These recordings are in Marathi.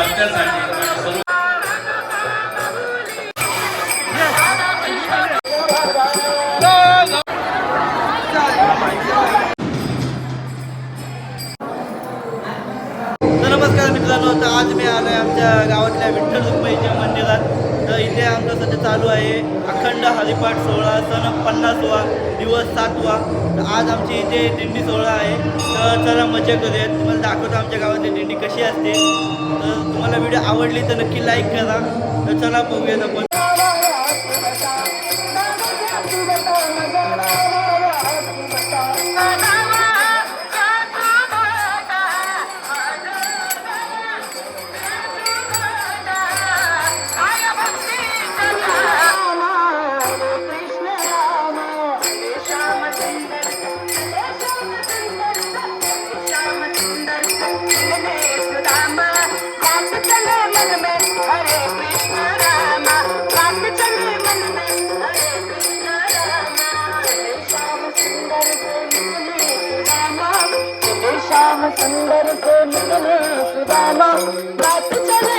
चर्चेसाठी नमस्कार मित्रांनो तर आज मी आलो आहे आमच्या गावातल्या विठ्ठल रुक्माईच्या मंदिरात. तर इथे आमचं सध्या चालू आहे. अखंड हरिपाठ सोहळा सण पन्नासवा दिवस सातवा. तर आज आमची इथे दिंडी सोहळा आहे. तर चला मजा करूयात तुम्हाला दाखवतो आमच्या गावातली दिंडी कशी असते. तर तुम्हाला व्हिडिओ आवडली तर नक्की लाईक करा. तर चला बघूयात आपण. श्याम सुंदर से मिलने सुदामा बात चले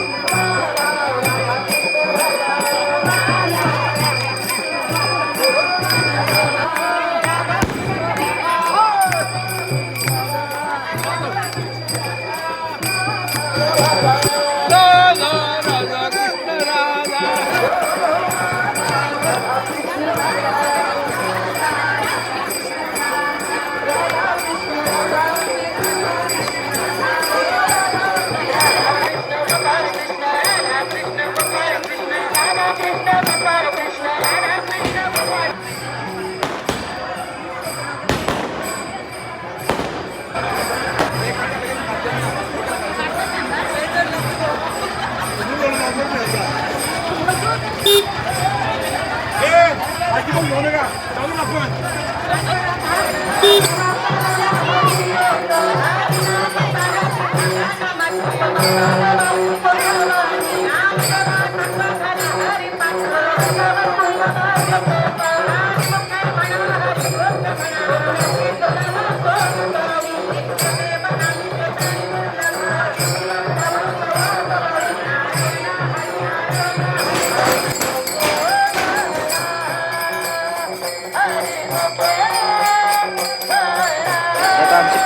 Música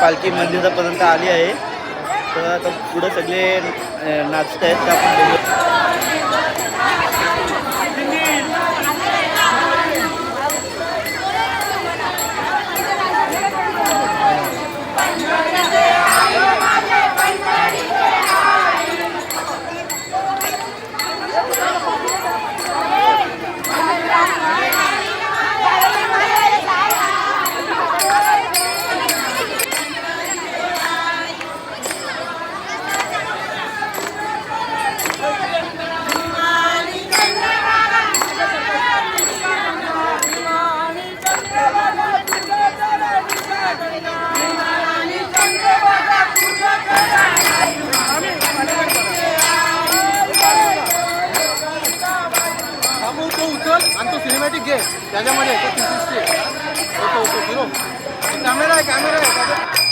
पालखी मंदिरापर्यंत आली आहे. तर आता पुढे सगळे नाचत आहेत तर आपण माझ्यामध्ये येतो तो थ्री सिक्स्टी येतो तो झिरो कॅमेरा आहे कॅमेरा आहे.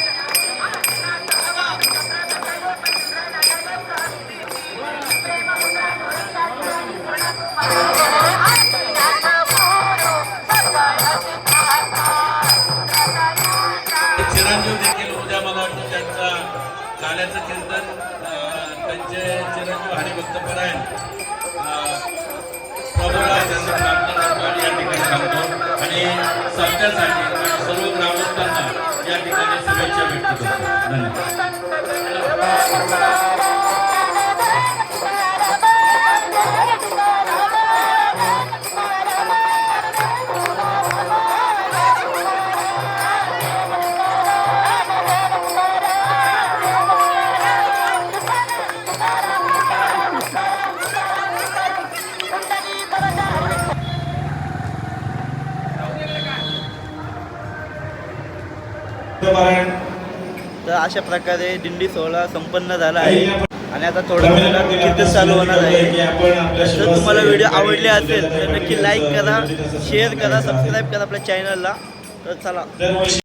चिरंजीव देखील उद्या मला वाटतं त्यांचा गाण्याचं कीर्तन त्यांचे चिरंजीव हरिभक्त परायण अं, सांगतो आणि सत्यासाठी सर्व ग्रामस्थांना या ठिकाणी शुभेच्छा व्यक्त करतो. धन्यवाद. तर अशा प्रकारे दिंडी सोहळा संपन्न झाला आहे. आणि आता थोडं कीर्तन चालू होणार आहे? जर तुम्हाला व्हिडिओ आवडले असेल तर नक्की लाईक करा शेअर करा सबस्क्राईब करा आपल्या चॅनलला तर चला.